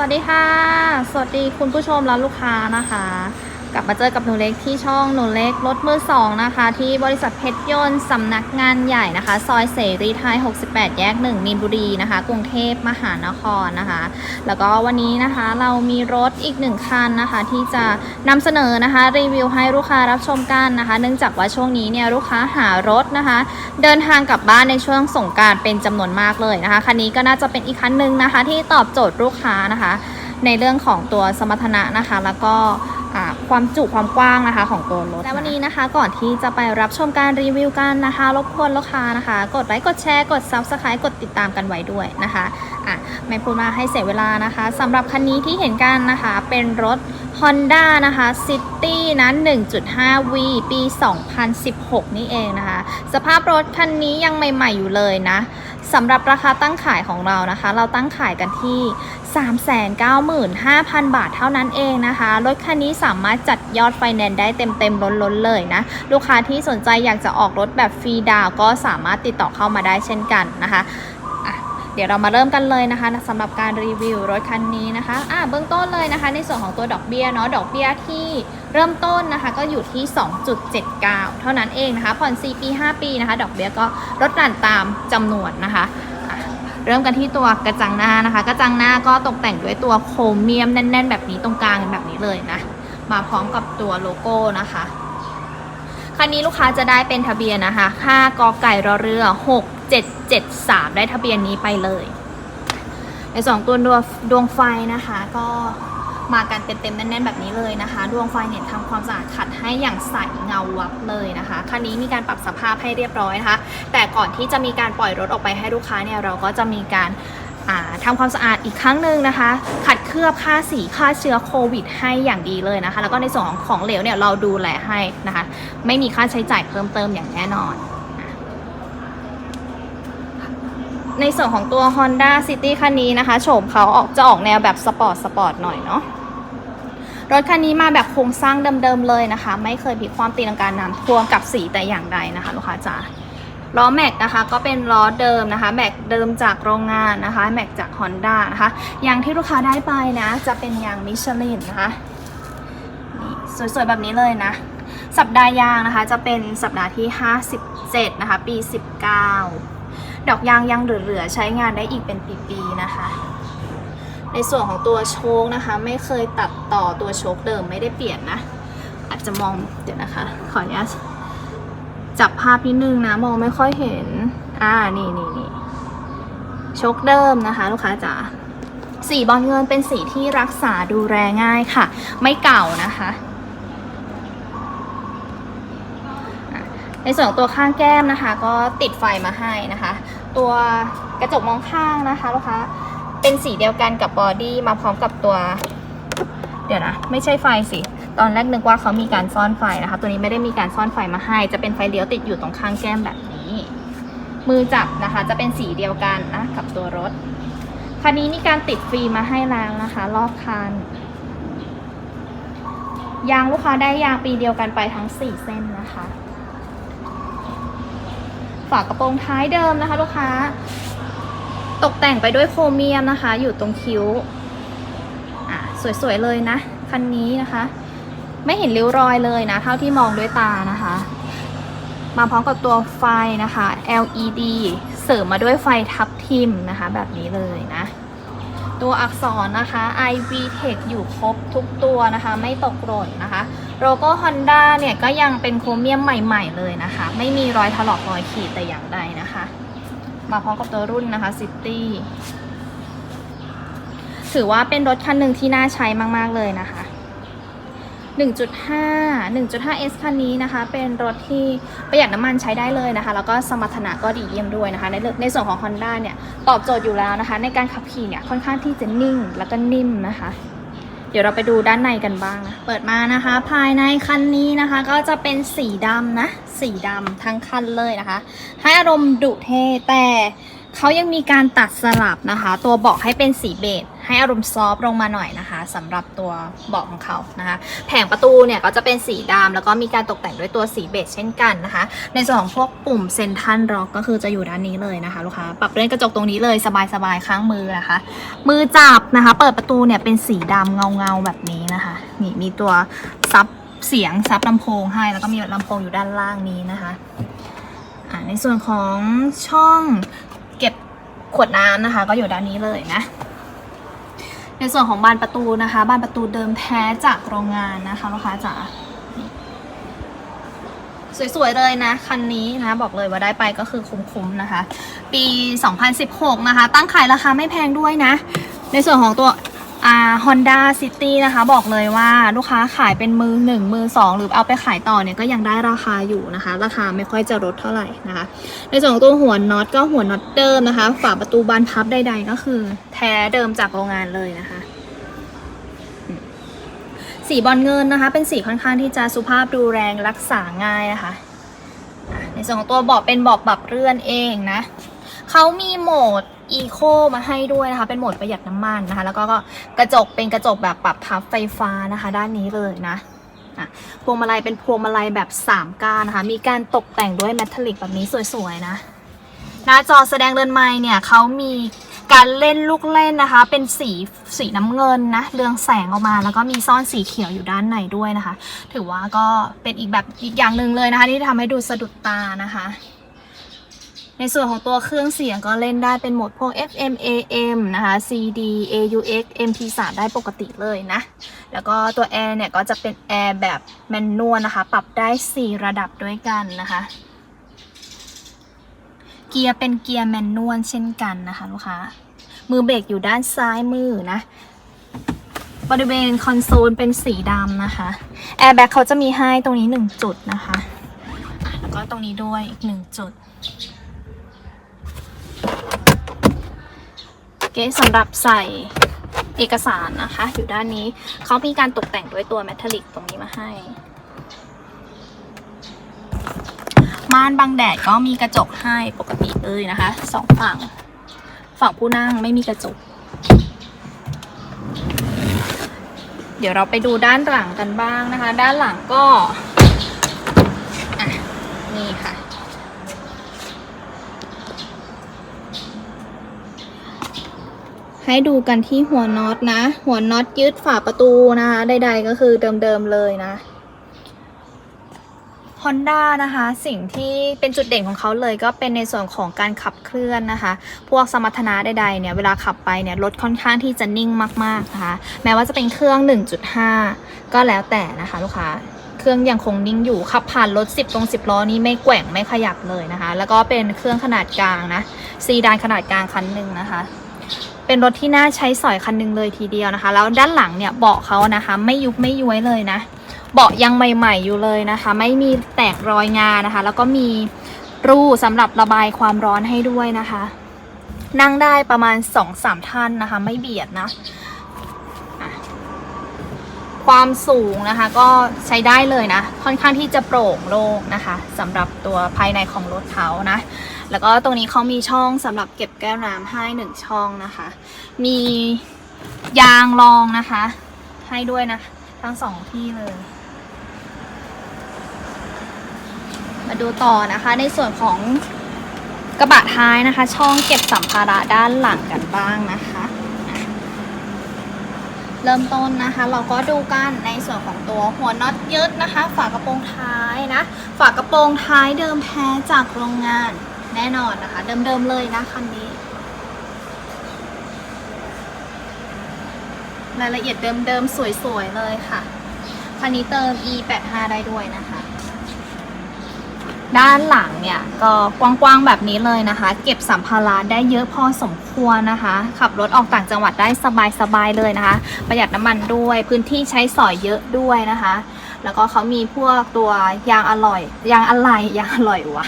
วัสดีค่ะ สวัสดีคุณผู้ชมและลูกค้านะคะ กลับมาเจอกับหนูเล็กที่ช่องหนูเล็กรถมือสองนะคะ ที่บริษัทเพชรยนต์สำนักงานใหญ่นะคะ ซอยเสรีไทย 68 แยก 1 มีนบุรีนะคะ กรุงเทพมหานครนะคะ แล้วก็วันนี้นะคะเรามีรถอีกหนึ่งคันนะคะ ที่จะนำเสนอนะคะรีวิวให้ลูกค้ารับชมกันนะคะ เนื่องจากว่าช่วงนี้เนี่ยลูกค้าหารถนะคะ เดินทางกลับบ้านในช่วงสงการเป็นจำนวนมากเลยนะคะคันนี้ก็น่าจะเป็นอีกคันหนึ่งนะคะ ที่ตอบโจทย์ลูกค้านะคะ ในเรื่องของตัวสมรรถนะนะคะ แล้วก็อ่าความจุความกว้างนะคะของตัวรถ และวันนี้นะคะก่อนที่จะไปรับชมการรีวิวกันนะคะ รบกวนลูกค้านะคะ กดไลค์กดแชร์กด Subscribe กดติดตามกันไว้ด้วยนะคะอะไม่พูดมาให้เสียเวลานะคะสำหรับคันนี้ที่เห็นกันนะคะเป็นรถ Honda นะคะ City นะ1.5 V ปี 2016 นี่เองนะคะ สภาพรถคันนี้ยังใหม่ ๆ อยู่เลยนะสำหรับราคาตั้งขายของเรานะคะ เราตั้งขายกันที่ 395,000 บาทเท่านั้นเองนะคะ รถคันนี้สามารถจัดยอดไฟแนนซ์ได้เต็มๆล้นๆเลยนะ ลูกค้าที่สนใจอยากจะออกรถแบบฟรีดาวก็สามารถติดต่อเข้ามาได้เช่นกันนะคะเดี๋ยวเรามาเริ่มกันเลยนะคะสำหรับการรีวิวรถคันนี้นะคะอะเบื้องต้นเลยนะคะ ในส่วนของตัวดอกเบี้ยเนาะดอกเบี้ยที่เริ่มต้นนะคะ ก็อยู่ที่ 2.79 เท่านั้นเองนะคะผ่อน 4 ปี 5 ปีนะคะ ดอกเบี้ยก็ลดหลั่นตามจำนวนนะคะ เริ่มกันที่ตัวกระจังหน้านะคะ กระจังหน้าก็ตกแต่งด้วยตัวโครเมียมแน่น ๆ แบบนี้ตรงกลางแบบนี้เลยนะ มาพร้อมกับตัวโลโก้นะคะคันนี้ลูกค้าจะได้เป็นทะเบียนนะคะ5กอไก่รอเรือ 6773 ได้ทะเบียนนี้ไปเลย ในสองตัวดวงดวงไฟนะคะ ก็ มากันเต็มๆแน่นๆแบบนี้เลยนะคะ ดวงไฟเนี่ยทำความสะอาดขัดให้อย่างใสเงาวับเลยนะคะ คันนี้มีการปรับสภาพให้เรียบร้อยนะคะ แต่ก่อนที่จะมีการปล่อยรถออกไปให้ลูกค้าเนี่ยเราก็จะมีการอ่าทำความสะอาดอีกครั้งหนึ่งนะคะ ขัดเคลือบค่าสีค่าเชื้อโควิด ให้อย่างดีเลยนะคะ แล้วก็ในส่วนของของเหลวเนี่ยเราดูแลให้นะคะ ไม่มีค่าใช้จ่ายเพิ่มเติมอย่างแน่นอน ในส่วนของตัว Honda City คันนี้นะคะ โฉมเขาออกจะออกแนวแบบสปอร์ตสปอร์ตหน่อยเนาะ รถคันนี้มาแบบโครงสร้างเดิมๆเลยนะคะ ไม่เคยมีความตีลังการน้ำท่วมกับสีแต่อย่างใดนะคะลูกค้าจ๋าล้อแม็กนะคะก็เป็นล้อเดิมนะคะแม็กเดิมจากโรงงานนะคะแม็กจาก Honda นะคะยางที่ลูกค้าได้ไปนะจะเป็นยางมิชลินนะคะนี่สวยๆแบบนี้เลยนะ สัปดาห์ยางนะคะจะเป็นสัปดาห์ที่ 57 นะคะ ปี 19 ดอกยางยังเหลือๆใช้งานได้อีกเป็นปีๆนะคะ ในส่วนของตัวโชคนะคะ ไม่เคยตัดต่อตัวโชคเดิมไม่ได้เปลี่ยนนะ อาจจะมองเดี๋ยวนะคะ ขออนุญาตจับภาพนิดนึงนะ มองไม่ค่อยเห็น อ่านี่นี่นี่โชคเดิมนะคะ ลูกค้าจ๋าสีบอลเงินเป็นสีที่รักษาดูแลง่ายค่ะ ไม่เก่านะคะอะในส่วนของตัวข้างแก้มนะคะ ก็ติดไฟมาให้นะคะ ตัวกระจกมองข้างนะคะลูกค้า เป็นสีเดียวกันกับบอดี้มาพร้อมกับตัว เดี๋ยวนะ ไม่ใช่ไฟสิ ตอนแรกนึกว่าเขามีการซ่อนไฟนะคะ ตัวนี้ไม่ได้มีการซ่อนไฟมาให้ จะเป็นไฟเลี้ยวติดอยู่ตรงข้างแก้มแบบนี้ มือจับนะคะ จะเป็นสีเดียวกันนะกับตัวรถ คันนี้มีการติดฟิล์มมาให้แล้วนะคะ รอบคันยางลูกค้าได้ยางปีเดียวกันไปทั้ง 4 เส้นนะคะ ฝากระโปรงท้ายเดิมนะคะ ลูกค้า ตกแต่งไปด้วยโครเมียมนะคะ อยู่ตรงคิ้วอะสวยๆเลยนะ คันนี้นะคะ ไม่เห็นริ้วรอยเลยนะ เท่าที่มองด้วยตานะคะ มาพร้อมกับตัวไฟนะคะ LED เสริมมาด้วยไฟทับทิมนะคะ แบบนี้เลยนะ ตัวอักษรนะคะ IV Tech อยู่ครบทุกตัวนะคะ ไม่ตกหล่นนะคะโลโก้ Honda เนี่ยก็ยังเป็นโครเมียมใหม่ ๆ เลยนะคะ ไม่มีรอยถลอกรอยขีดแต่อย่างใดนะคะ มาพร้อมกับตัวรุ่นนะคะ City ถือว่าเป็นรถคันหนึ่งที่น่าใช้มาก ๆ เลยนะคะ 1.5 1.5S คันนี้นะคะ เป็นรถที่ประหยัดน้ำมันใช้ได้เลยนะคะ แล้วก็สมรรถนะก็ดีเยี่ยมด้วยนะคะ ในในส่วนของ Honda เนี่ย ตอบโจทย์อยู่แล้วนะคะ ในการขับขี่เนี่ย ค่อนข้างที่จะนิ่งแล้วก็นิ่มนะคะ เดี๋ยวเราไปดูด้านในกันบ้างนะ เปิดมานะคะ ภายในคันนี้นะคะ ก็จะเป็นสีดำนะ สีดำทั้งคันเลยนะคะ ให้อารมณ์ดุเท่แต่ เขายังมีการตัดสลับนะคะ ตัวเบาะให้เป็นสีเบจให้อารมณ์ซอฟต์ลงมาหน่อยนะคะสำหรับตัวเบาะของเขานะคะ แผงประตูเนี่ยก็จะเป็นสีดำแล้วก็มีการตกแต่งด้วยตัวสีเบจเช่นกันนะคะ ในส่วนของพวกปุ่มเซนทันร็อกก็คือจะอยู่ด้านนี้เลยนะคะลูกค้าปรับเลื่อนกระจกตรงนี้เลยสบายๆข้างมือนะคะ มือจับนะคะ เปิดประตูเนี่ยเป็นสีดำเงาๆแบบนี้นะคะนี่มีตัวซับเสียงซับลำโพงให้แล้วก็มีลำโพงอยู่ด้านล่างนี้นะคะในส่วนของช่อง ขวดน้ำนะคะ ก็อยู่ด้านนี้เลยนะ ในส่วนของบานประตูนะคะ บานประตูเดิมแท้จากโรงงานนะคะลูกค้าจ๋าสวยๆเลยนะ คันนี้นะ บอกเลยว่าได้ไปก็คือคุ้มๆนะคะ ปี 2016 นะคะ ตั้งขายราคาไม่แพงด้วยนะ ในส่วนของตัว อ่า Honda City นะคะบอกเลยว่าลูกค้าขายเป็นมือหนึ่งมือสองหรือเอาไปขายต่อเนี่ยก็ยังได้ราคาอยู่นะคะ ราคาไม่ค่อยจะลดเท่าไหร่นะคะ ในส่วนของตัวหัวน็อตก็หัวน็อตเดิมนะคะ ฝาประตูบานพับใดๆก็คือ แท้เดิมจากโรงงานเลยนะคะสีบอลเงินนะคะ เป็นสีค่อนข้างที่จะสุภาพดูแรงรักษาง่ายนะคะอะในส่วนของตัวเบาะเป็นเบาะปรับเลื่อนเองนะเขามีโหมด Eco มาให้ด้วยนะคะ เป็นโหมดประหยัดน้ำมันนะคะ แล้วก็กระจกเป็นกระจกแบบปรับพับไฟฟ้านะคะ ด้านนี้เลยนะอะพวงมาลัยเป็นพวงมาลัยแบบ 3ก้านนะคะ มีการตกแต่งด้วยแมทลิกแบบนี้สวยๆนะ หน้าจอแสดงเรือนไม้เนี่ยเขามีการเล่นลูกเล่นนะคะ เป็นสีสีน้ำเงินนะ เรืองแสงออกมาแล้วก็มีซ่อนสีเขียวอยู่ด้านในด้วยนะคะ ถือว่าก็เป็นอีกแบบอีกอย่างหนึ่งเลยนะคะ ที่ทำให้ดูสะดุดตานะคะ ในส่วนของตัวเครื่องเสียงก็เล่นได้เป็นโหมดพวก FM AM นะคะ CD AUX MP3 ได้ปกติเลยนะ แล้วก็ตัวแอร์เนี่ยก็จะเป็นแอร์แบบแมนนวลนะคะ ปรับได้ 4 ระดับด้วยกันนะคะ เกียร์เป็นเกียร์แมนนวลเช่นกันนะคะลูกค้า มือเบรกอยู่ด้านซ้ายมือนะบริเวณคอนโซลเป็นสีดำนะคะ แอร์แบ็กเขาจะมีให้ตรงนี้ 1 จุดนะคะอะแล้วก็ตรงนี้ด้วยอีก 1 จุด ก๊สำหรับใส่เอกสารนะคะ อยู่ด้านนี้เขามีการตกแต่งด้วยตัวแมทัลลิกตรงนี้มาให้ม่านบังแดดก็มีกระจกให้ปกติเลยนะคะสองฝั่ง ฝั่งผู้นั่งไม่มีกระจก เดี๋ยวเราไปดูด้านหลังกันบ้างนะคะ ด้านหลังก็อะนี่ค่ะ ให้ดูกันที่หัวน็อตนะ หัวน็อตยึดฝาประตูนะคะใดๆก็คือเดิมๆเลยนะ Honda นะคะ สิ่งที่เป็นจุดเด่นของเขาเลยก็เป็นในส่วนของการขับเคลื่อนนะคะ พวกสมรรถนะใดๆเนี่ยเวลาขับไปเนี่ยรถค่อนข้างที่จะนิ่งมากๆนะคะ แม้ว่าจะเป็นเครื่อง 1.5 ก็แล้วแต่นะคะลูกค้าเครื่องยังคงนิ่งอยู่ขับผ่านรถ 10 ตรง 10 ล้อนี้ไม่แกว่งไม่ขยับเลยนะคะ แล้วก็เป็นเครื่องขนาดกลางนะซีดานขนาดกลางคันหนึ่งนะคะ เป็นรถที่น่าใช้สอยคันหนึ่งเลยทีเดียวนะคะ แล้วด้านหลังเนี่ยเบาะเขานะคะ ไม่ยุบไม่ย้วยเลยนะเบาะยังใหม่ ๆ อยู่เลยนะคะ ไม่มีแตกรอยงานะคะ แล้วก็มีรูสำหรับระบายความร้อนให้ด้วยนะคะ นั่งได้ประมาณ 2-3 ท่านนะคะ ไม่เบียดนะอะความสูงนะคะก็ใช้ได้เลยนะ ค่อนข้างที่จะโปร่งโล่งนะคะสำหรับตัวภายในของรถเขานะ แล้วก็ตรงนี้เขามีช่องสำหรับเก็บแก้วน้ำให้หนึ่งช่องนะคะ มียางรองนะคะ ให้ด้วยนะ ทั้งสองที่เลย มาดูต่อนะคะในส่วนของกระบะท้ายนะคะ ช่องเก็บสัมภาระด้านหลังกันบ้างนะคะอะเริ่มต้นนะคะ เราก็ดูกันในส่วนของตัวหัวน็อตยึดนะคะ ฝากระโปรงท้ายนะ ฝากระโปรงท้ายเดิมแท้จากโรงงาน แน่นอนนะคะ เดิมๆเลยนะคันนี้ รายละเอียดเดิมๆ สวยๆ เลยค่ะ คันนี้เติม e85 ได้ด้วยนะคะ ด้านหลังเนี่ยก็กว้างๆ แบบนี้เลยนะคะ เก็บสัมภาระได้เยอะพอสมควรนะคะ ขับรถออกต่างจังหวัดได้สบายๆ เลยนะคะ ประหยัดน้ำมันด้วย พื้นที่ใช้สอยเยอะด้วยนะคะแล้วก็เขามีพวกตัวยางอร่อย ยางอะไรยางอร่อยวะ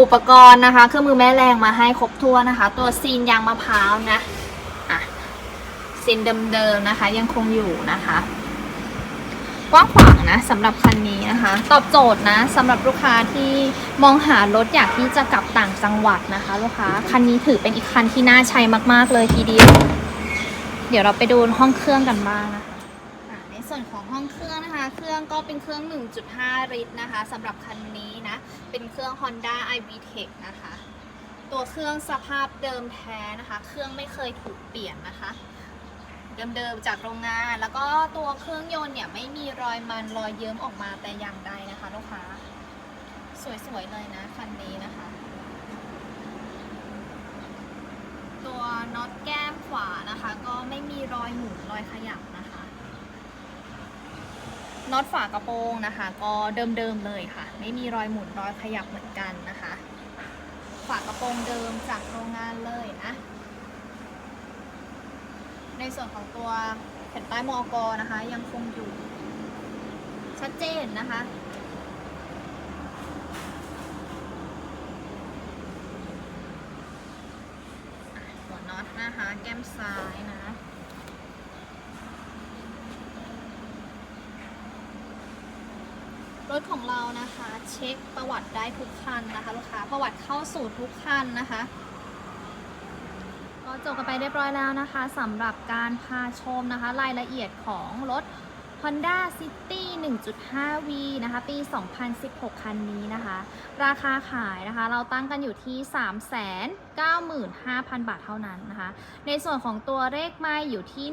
อุปกรณ์นะคะเครื่องมือแม่แรงมาให้ครบถ้วนนะคะ ตัวซีนยางมะพร้าวนะอะซินเดิมๆนะคะ ยังคงอยู่นะคะกว้างขวางนะสำหรับคันนี้นะคะ ตอบโจทย์นะสำหรับลูกค้าที่มองหารถอยากที่จะกลับต่างจังหวัดนะคะ ลูกค้าคันนี้ถือเป็นอีกคันที่น่าใช้มากๆเลยทีเดียว เดี๋ยวเราไปดูห้องเครื่องกันบ้างนะคะ ส่วนของห้องเครื่องนะคะ เครื่องก็เป็นเครื่อง 1.5 ลิตรนะคะสำหรับคันนี้นะ เป็นเครื่อง Honda iVTEC นะคะ ตัวเครื่องสภาพเดิมแท้นะคะ เครื่องไม่เคยถูกเปลี่ยนนะคะ เดิมๆจากโรงงาน แล้วก็ตัวเครื่องยนต์เนี่ยไม่มีรอยมันรอยเยิ้มออกมาแต่อย่างใดนะคะลูกค้า สวยๆเลยนะคันนี้นะคะ ตัวน็อตแก้มขวานะคะ ก็ไม่มีรอยหมุนรอยขยับนะคะ น็อตฝากระโปรงนะคะ ก็เดิมๆเลยค่ะ ไม่มีรอยหมุนรอยขยับเหมือนกันนะคะ ฝากระโปรงเดิมจากโรงงานเลยนะ ในส่วนของตัวแผ่นป้ายมอกนะคะ ยังคงอยู่ชัดเจนนะคะหัวน็อตนะคะ แก้มซ้ายนะ รถของเรานะคะ เช็คประวัติได้ทุกคันนะคะลูกค้าประวัติเข้าสู่ทุกคันนะคะก็จบกันไปเรียบร้อยแล้วนะคะสำหรับการพาชมนะคะ รายละเอียดของรถ Honda City 1.5V นะคะ ปี 2016 คันนี้นะคะ ราคาขายนะคะ เราตั้งกันอยู่ที่ 395,000 บาทเท่านั้นนะคะ ในส่วนของตัวเลขไม้อยู่ที่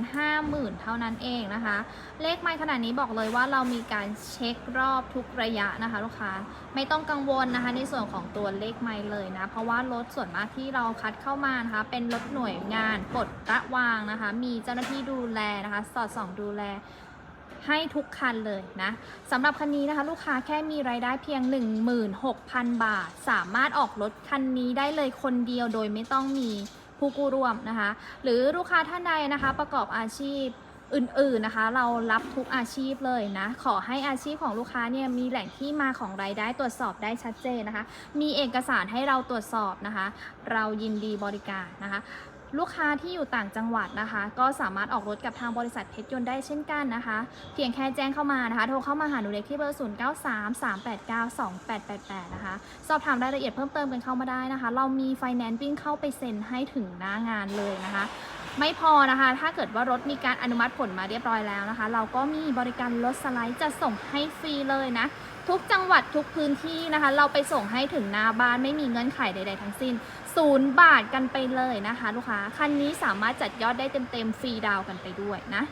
150,000 เท่านั้นเองนะคะ เลขไม้ขนาดนี้บอกเลยว่าเรามีการเช็ครอบทุกระยะนะคะลูกค้า ไม่ต้องกังวลนะคะ ในส่วนของตัวเลขไม้เลยนะ เพราะว่ารถส่วนมากที่เราคัดเข้ามานะคะ เป็นรถหน่วยงานปลดระวางนะคะ มีเจ้าหน้าที่ดูแลนะคะ สอดส่องดูแล ให้ทุกคันเลยนะสำหรับคันนี้นะคะ ลูกค้าแค่มีรายได้เพียง 16,000 บาท สามารถออกรถคันนี้ได้เลยคนเดียวโดยไม่ต้องมีผู้กู้ร่วมนะคะ หรือลูกค้าท่านใดนะคะ ประกอบอาชีพอื่นๆนะคะ เรารับทุกอาชีพเลยนะ ขอให้อาชีพของลูกค้าเนี่ยมีแหล่งที่มาของรายได้ตรวจสอบได้ชัดเจนนะคะ มีเอกสารให้เราตรวจสอบนะคะ เรายินดีบริการนะคะ ลูกค้าที่อยู่ต่างจังหวัดนะคะ ก็สามารถออกรถกับทางบริษัทเพชรยนต์ได้เช่นกันนะคะ เพียงแค่แจ้งเข้ามานะคะ โทรเข้ามาหาหนูเล็กที่เบอร์ 0 9 3 3 8 9 2 8 8 8 นะคะ สอบถามรายละเอียดเพิ่มเติมกันเข้ามาได้นะคะ เรามีไฟแนนซ์วิ่งเข้าไปเซ็นให้ถึงหน้างานเลยนะคะไม่พอนะคะ ถ้าเกิดว่ารถมีการอนุมัติผลมาเรียบร้อยแล้วนะคะ เราก็มีบริการรถสไลด์จะส่งให้ฟรีเลยนะ ทุกจังหวัดทุกพื้นที่นะคะ เราไปส่งให้ถึงหน้าบ้านไม่มีเงื่อนไขใด ๆ ทั้งสิ้นศูนย์บาทกันไปเลยนะคะ ลูกค้าคันนี้สามารถจัดยอดได้เต็มๆฟรีดาวน์กันไปด้วยนะ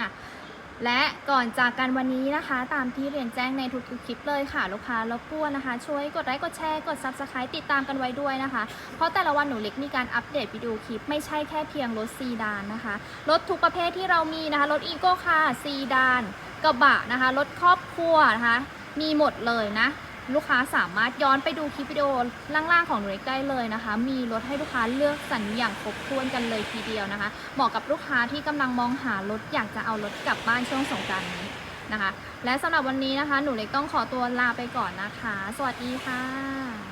อะและก่อนจากกันวันนี้นะคะ ตามที่เรียนแจ้งในทุกๆคลิปเลยค่ะ ลูกค้ารบกวนนะคะ ช่วยกดไลค์กดแชร์กด Subscribe ติดตามกันไว้ด้วยนะคะ เพราะแต่ละวันหนูเล็กมีการอัปเดตวิดีโอคลิปไม่ใช่แค่เพียงรถซีดานนะคะรถทุกประเภทที่เรามีนะคะรถอีโก้คาร์ซีดาน กระบะนะคะรถครอบครัวนะคะ มีหมดเลยนะ ลูกค้าสามารถย้อนไปดูคลิปวิดีโอล่างๆของหนูเล็กได้เลยนะคะ มีรถให้ลูกค้าเลือกสรรอย่างครบถ้วนกันเลยทีเดียวนะคะ เหมาะกับลูกค้าที่กำลังมองหารถอยากจะเอารถกลับบ้านช่วงสงกรานต์นี้นะคะ และสำหรับวันนี้นะคะ หนูเล็กต้องขอตัวลาไปก่อนนะคะ สวัสดีค่ะ